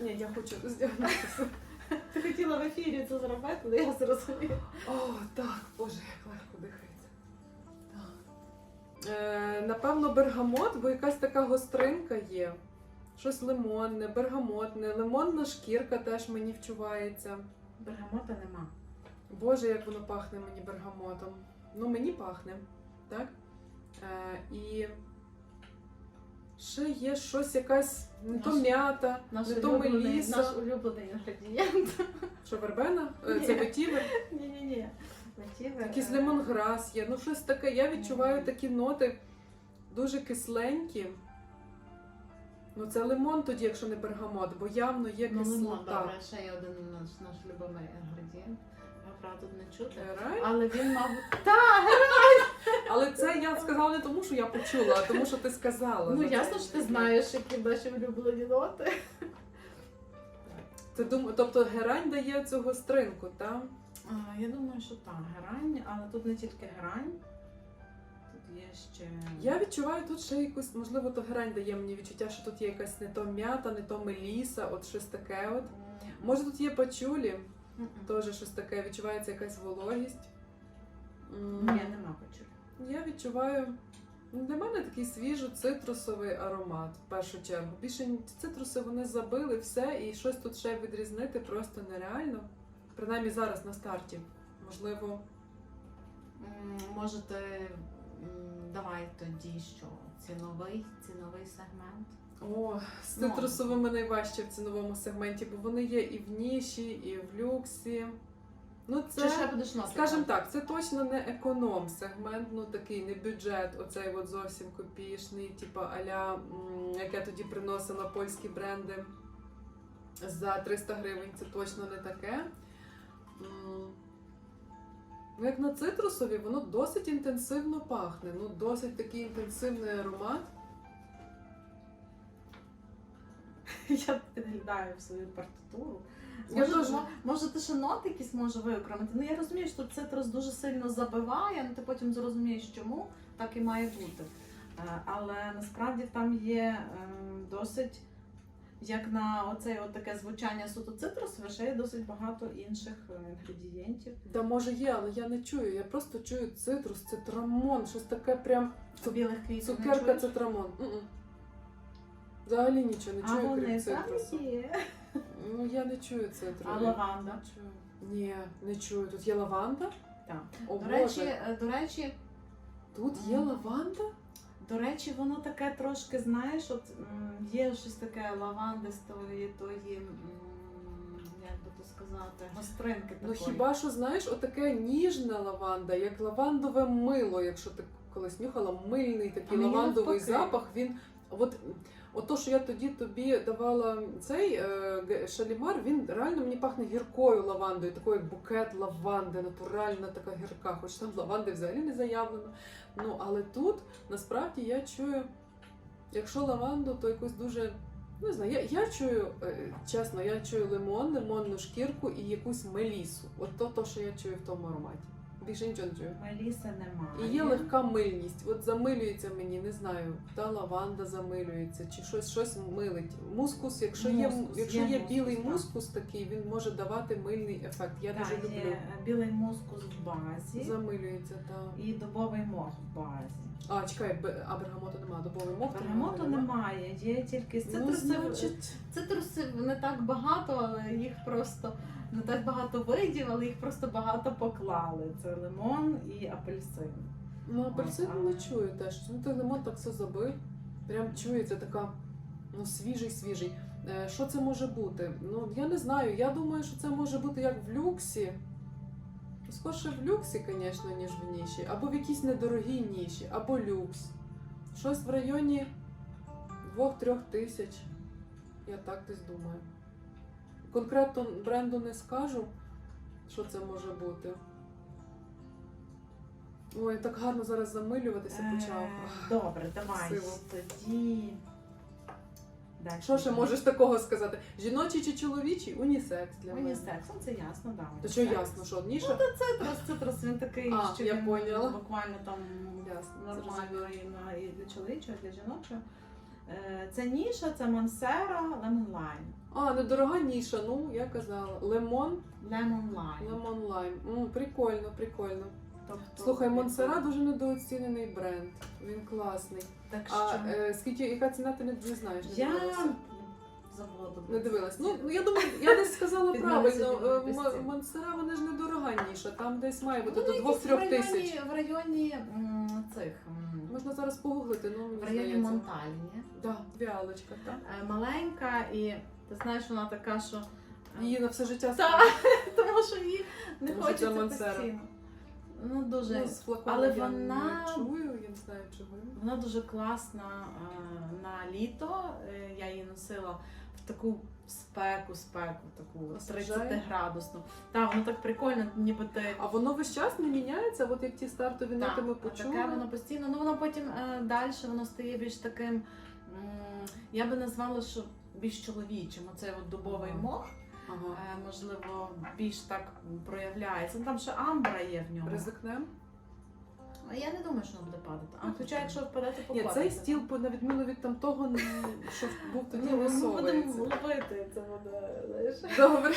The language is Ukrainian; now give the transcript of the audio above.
Ні, я хочу здягнутися. Ти хотіла в ефірі це зробити, але я зрозуміла. О, так, боже, як легко дихається. Так. Е, напевно, бергамот, бо якась така гостринка є. Щось лимонне, бергамотне, лимонна шкірка теж мені вчувається. Бергамота нема. Боже, як воно пахне мені бергамотом. Ну, мені пахне, так? Е, і ще є щось якась не то Наш- м'ята, Наш не то улюблений, меліса. наш улюблений інгредієнт. Що вербена? Е, Це Ні. ветівер. Ні-ні-ні. Мотиви, Якийсь е, лемонграс є. Ну, щось таке. Я відчуваю такі ноти дуже кисленькі. Ну, це лимон тоді, якщо не бергамот, бо явно є Ну, лимон, добре, ще є один наш, наш любимий інгредієнт. Правда не чути. Герань? Але він, мабуть, Але це я сказала не тому, що я почула, а тому, що ти сказала. ну ясно, що ти знаєш, які наші улюблені ноти. Ти дум... Тобто герань дає цю гостринку, так? А, Я думаю, що так, герань, але тут не тільки герань. Тут є ще. Я відчуваю тут ще якусь, можливо, то герань дає мені відчуття, що тут є якась не то м'ята, не то меліса, от щось таке. от. Може тут є пачулі. Теж щось таке, відчувається якась вологість. Ні, нема почуття. Я відчуваю. ну, Для мене такий свіжо-цитрусовий аромат в першу чергу. Більше цитруси вони забили все, і щось тут ще відрізнити просто нереально. Принаймні зараз на старті. Можливо, Можете, давай тоді що? Ціновий, ціновий сегмент. О, з Ну. цитрусовими найважче в ціновому сегменті, бо вони є і в ніші, і в люксі. Ну, Чи ще будеш ноти? скажімо так, це точно не економ сегмент, ну такий не бюджет, оцей от зовсім копійшний, типу аля, м, як я тоді приносила польські бренди за 300 гривень, це точно не таке. М, Ну, як на цитрусові, воно досить інтенсивно пахне. Ну, досить такий інтенсивний аромат. Я підглядаю в свою партитуру. Я Може, мо- може, ти ще ноти якісь може виокремити? Ну я розумію, що цитрус дуже сильно забиває, ну ти потім зрозумієш, чому так і має бути. Е, Але насправді там є ем, досить, як на оце от таке звучання суто цитрусове, ще є досить багато інших е, інгредієнтів. Та може є, але я не чую. Я просто чую цитрус, цитрамон, щось таке прям Білих квітів цукерка, цитрамон. Взагалі нічого не А чую, вони крім цитрусу. є. Ну я не чую цитрусу. А лаванда? Не чую. Ні, не чую. Тут є лаванда? Так. О, До Боже. речі, е, до речі, Тут є Мгм. лаванда? До речі, воно таке трошки, знаєш, от м, є щось таке лавандистої, тої, м, як би то сказати, гостринки Ну хіба що знаєш, отаке ніжна лаванда, як лавандове мило, якщо ти колись нюхала, мильний такий А мені лавандовий навпаки. запах. Він от. От то, що я тоді тобі давала цей е, шалімар, він реально мені пахне гіркою лавандою, такою як букет лаванди, натуральна така гірка, хоч там лаванди взагалі не заявлено. Ну але тут насправді я чую, якщо лаванду, то якусь дуже. Не знаю, я, я чую, е, чесно, я чую лимон, лимонну шкірку і якусь мелісу. От то, то, що я чую в тому ароматі. Більше нічого не чую. Меліси немає. І є легка мильність. От замилюється мені, не знаю, та лаванда замилюється, чи щось щось милить. Мускус, якщо є, Мускус, якщо є є мускус, білий так. мускус такий, він може давати мильний ефект. Я Так, дуже люблю. е, білий мускус в базі Замилюється, та. і дубовий мох в базі. А, чекай, а бергамоту немає, добовий мох. Бергамоту немає, є тільки Ну, значить, Цитрусів не так багато, але їх просто не так багато видів, але їх просто багато поклали. Це лимон і апельсин. Ну, апельсин не чую теж. Ну, той лимон так все забив. Прям чується така, ну, свіжий, свіжий. Е, що це може бути? Ну, я не знаю. Я думаю, що це може бути як в люксі. Скорше в люксі, звісно, ніж в ніші. Або в якійсь недорогій ніші, або люкс. Щось в районі 2-3 тисяч. Я так десь думаю. Конкретно бренду не скажу, що це може бути. Ой, так гарно зараз замилюватися почав. Е, Добре, давай Красиво. тоді. Дальше. Що ще можеш такого сказати? Жіночий чи чоловічий? Унісекс для мене. Унісекс, ну це ясно, да. То що унісекс. ясно, що ніша? Цитрус, цитрус, він такий, А, що я він поняла. буквально там Ясно, нормально і, на, і для чоловічого, і для жіночого. Е, Це ніша, це Lemon Lime. А, недорога ніша, ну, я казала. Лемон, Lemon Lime. лемон лайм. М, прикольно, прикольно. Тобто, Слухай, Монсера дуже недооцінений бренд. Він класний. Так що А е, скільки, яка ціна, ти не, не знаєш? Не я дивилася? заводу. Не дивилась. Ну, ну, я думаю, я десь сказала правильно. Е, М- Монсера, вони ж недорога ніша. Там десь має бути Ну, до якісь 2-3 тисяч. В районі м, цих. м, Можна зараз погуглити, ну мені В районі здається. Монтальні. Да, віалочка, так. Е, Маленька і ти знаєш, вона така, що. е, Її на все життя Так, тому що їй не це хочеться постійно. Ну, дуже. Ну, з Але я вона- не чую, я не знаю чого. Вона дуже класна е, на літо. Е, Я її носила в таку спеку, спеку, таку Освіжає? 30 градусну. Так, воно так прикольно, ніби ти. А воно весь час не міняється, от як ті стартові ноти ми а почули. таке воно постійно. Ну воно потім е, далі воно стає більш таким. м, я би назвала, що більш чоловічим. Оцей от дубовий мох, Ага. е, можливо, більш так проявляється. Ну, Там ще амбра є в ньому. Ризикнем? А я не думаю, що воно буде падати. А Ну, хоча, якщо впаде, то Ні, покладеться. цей стіл, по- на відміну від там того, що був тоді Ну, ми будемо висовується. ловити, це буде, знаєш. Добре.